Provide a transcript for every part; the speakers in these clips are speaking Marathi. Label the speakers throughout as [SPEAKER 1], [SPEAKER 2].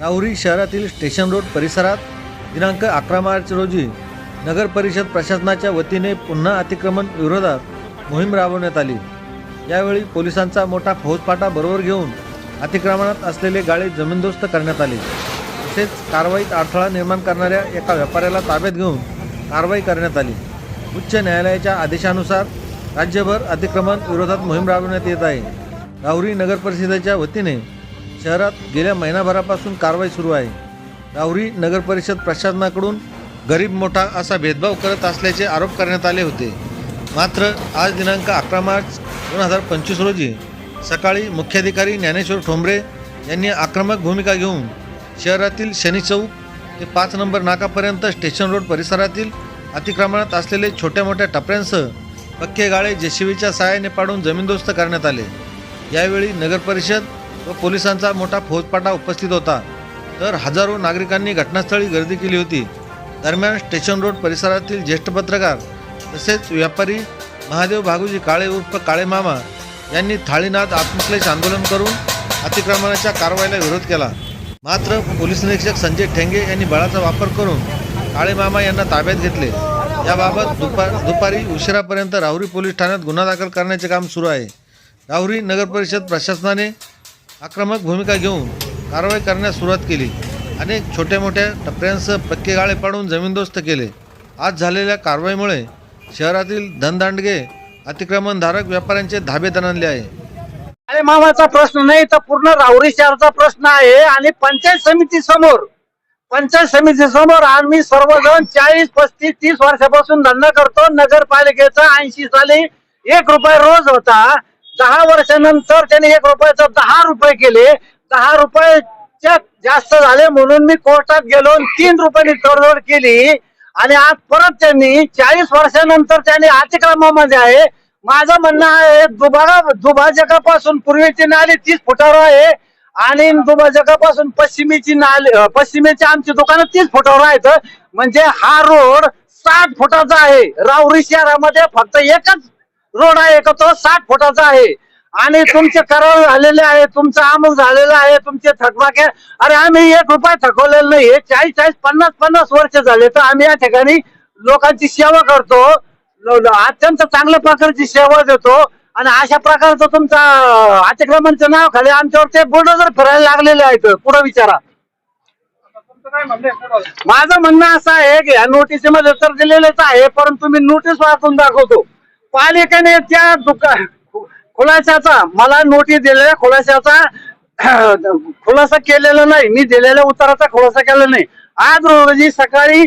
[SPEAKER 1] राहुरी शहरातील स्टेशन रोड परिसरात दिनांक अकरा मार्च रोजी नगर परिषद प्रशासनाच्या वतीने पुन्हा अतिक्रमण विरोधात मोहीम राबवण्यात आली. यावेळी पोलिसांचा मोठा फौजफाटा बरोबर घेऊन अतिक्रमणात असलेले गाळे जमीनदोस्त करण्यात आले. तसेच कारवाईत अडथळा निर्माण करणाऱ्या एका व्यापाऱ्याला ताब्यात घेऊन कारवाई करण्यात आली. उच्च न्यायालयाच्या आदेशानुसार राज्यभर अतिक्रमण विरोधात मोहीम राबवण्यात येत आहे. राहुरी नगर परिषदेच्या वतीने शहरात गेल्या महिनाभरापासून कारवाई सुरू आहे. राहुरी नगर परिषद प्रशासनाकडून गरीब मोठा असा भेदभाव करत असल्याचे आरोप करण्यात आले होते. मात्र आज दिनांक अकरा मार्च दोन हजार पंचवीस रोजी सकाळी मुख्याधिकारी ज्ञानेश्वर ठोंबरे यांनी आक्रमक भूमिका घेऊन शहरातील शनी चौक ते पाच नंबर नाकापर्यंत स्टेशन रोड परिसरातील अतिक्रमणात असलेले छोट्या मोठ्या टपऱ्यांसह पक्के गाळे जेसीबीच्या सहाय्याने पाडून जमीनदोस्त करण्यात आले. यावेळी नगर परिषद व पोलिसांचा मोठा फौजपाटा उपस्थित होता. तर हजारो नागरिकांनी घटनास्थळी गर्दी केली होती. दरम्यान स्टेशन रोड परिसरातील ज्येष्ठ पत्रकार तसेच व्यापारी महादेव भागुजी काळे उर्फ काळे मामा यांनी थाळीनाथ आत्मक्लेश आंदोलन करून अतिक्रमणाच्या कारवाईला विरोध केला. मात्र पोलीस निरीक्षक संजय ठेंगे यांनी बळाचा वापर करून काळे मामा यांना ताब्यात घेतले. याबाबत दुपार दुपारी उशिरापर्यंत राहुरी पोलीस ठाण्यात गुन्हा दाखल करण्याचे काम सुरू आहे. राहुरी नगरपरिषद प्रशासनाने आक्रमक भूमिका घेऊन कारवाई करण्यास सुरुवात केली. अनेक छोट्या मोठ्या टपऱ्यांसह पक्के गाळे पाडून जमीनदोस्त केले. आज झालेल्या कारवाईमुळे शहरातील धनदांडगे अतिक्रमणधारक व्यापाऱ्यांचे धाबे दणले आहे.
[SPEAKER 2] अरे मामाचा प्रश्न नाही तर पूर्ण राहुरी शहराचा प्रश्न आहे आणि पंचायत समिती समोर पंचायत समिती समोर आम्ही सर्वजण चाळीस पस्तीस तीस वर्षापासून धंदा करतो. नगरपालिकेचा ऐंशी साली एक रुपये रोज होता. दहा वर्षानंतर त्याने एक रुपयाचं दहा रुपये केले. दहा रुपयाच्या जास्त झाले म्हणून मी कोर्टात गेलो आणि तीन रुपयांनी तडजोड केली. आणि आज परत त्यांनी चाळीस वर्षानंतर त्यांनी अतिक्रमामध्ये आहे. माझं म्हणणं आहे दुबा दुभाजकापासून पूर्वेची नाली तीस फुटावर आहे. आणि दुभाजकापासून पश्चिमेची नाली पश्चिमेची आमची दुकानं तीस फुटावर आहेत. म्हणजे हा रोड साठ फुटाचा आहे. राऊरी शहरामध्ये फक्त एकच रोड आहे का तो साठ फुटाचा आहे. आणि तुमचे करार झालेले आहे तुमचं अमुक झालेलं आहे तुमचे थकबाके अरे आम्ही एक रुपये थकवलेलं नाही चाळीस चाळीस पन्नास पन्नास वर्ष झाले तर आम्ही या ठिकाणी लोकांची सेवा करतो. अत्यंत चांगल्या प्रकारची सेवा देतो. आणि अशा प्रकारचं तुमचा अतिक्रमणचं नाव खाली आमच्यावर ते बुलडोजर फिरायला लागलेले आहेत पुढे विचारा. माझं म्हणणं असं आहे की या नोटिसीमध्ये तर दिलेलंच आहे परंतु मी नोटीस वाचून दाखवतो. पालिकेने त्या दुकान खुलाशाचा मला नोटीस दिलेल्या खुलाशाचा खुलासा केलेला नाही. मी दिलेल्या उत्तराचा खुलासा केला नाही. आज रोजी सकाळी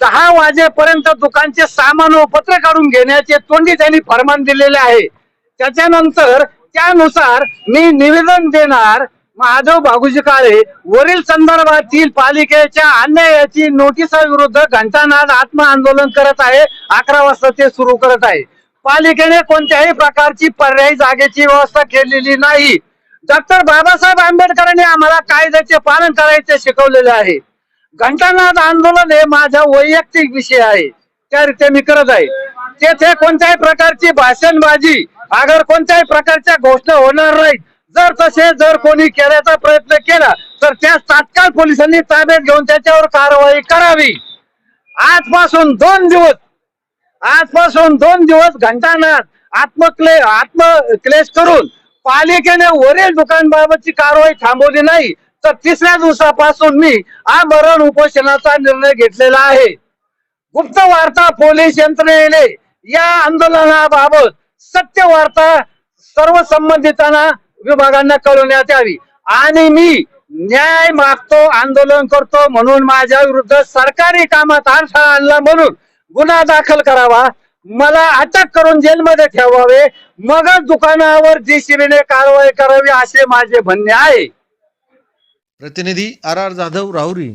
[SPEAKER 2] दहा वाजेपर्यंत दुकानचे सामान व पत्र काढून घेण्याचे तोंडी त्यांनी फरमान दिलेले आहे. त्याच्यानंतर त्यानुसार मी निवेदन देणार महादेव बागुजी काळे वरील संदर्भातील पालिकेच्या अन्यायाची नोटिसाविरुद्ध घंटानाद आत्म आंदोलन करत आहे. अकरा वाजता ते सुरू करत आहे. पालिकेने कोणत्याही प्रकारची पर्यायी जागेची व्यवस्था केलेली नाही. डॉक्टर बाबासाहेब आंबेडकरांनी आम्हाला कायद्याचे पालन करायचे शिकवलेले आहे. घंटानाद आंदोलन हे माझा वैयक्तिक विषय आहे. त्यारित्या मी करत आहे. तेथे कोणत्याही प्रकारची भाषणबाजी अगर कोणत्याही प्रकारच्या घोषणा होणार नाही जर तसे जर कोणी केल्याचा प्रयत्न केला तर त्या तात्काळ पोलिसांनी ताब्यात घेऊन त्याच्यावर कारवाई करावी. आजपासून दोन दिवस आजपासून दोन दिवस घंटानाथ आत्मक्ले आत्मक्लेश करून पालिकेने वरील दुकानबाबतची कारवाई थांबवली नाही. तर तिसऱ्या दिवसापासून मी आमरण उपोषणाचा निर्णय घेतलेला आहे. गुप्त वार्ता पोलीस यंत्रणेने या आंदोलनाबाबत सत्य वार्ता सर्व संबंधितांना विभागांना कळवण्यात यावी. आणि मी न्याय मागतो आंदोलन करतो म्हणून माझ्या विरुद्ध सरकारी कामात अडथळा आणला म्हणून गुन्हा दाखल करावा. मला अटक करून जेलमध्ये ठेवावे. मगच दुकानावर जीसीबीने कारवाई करावी असे माझे म्हणणे आहे.
[SPEAKER 1] प्रतिनिधी आर आर जाधव राहुरी.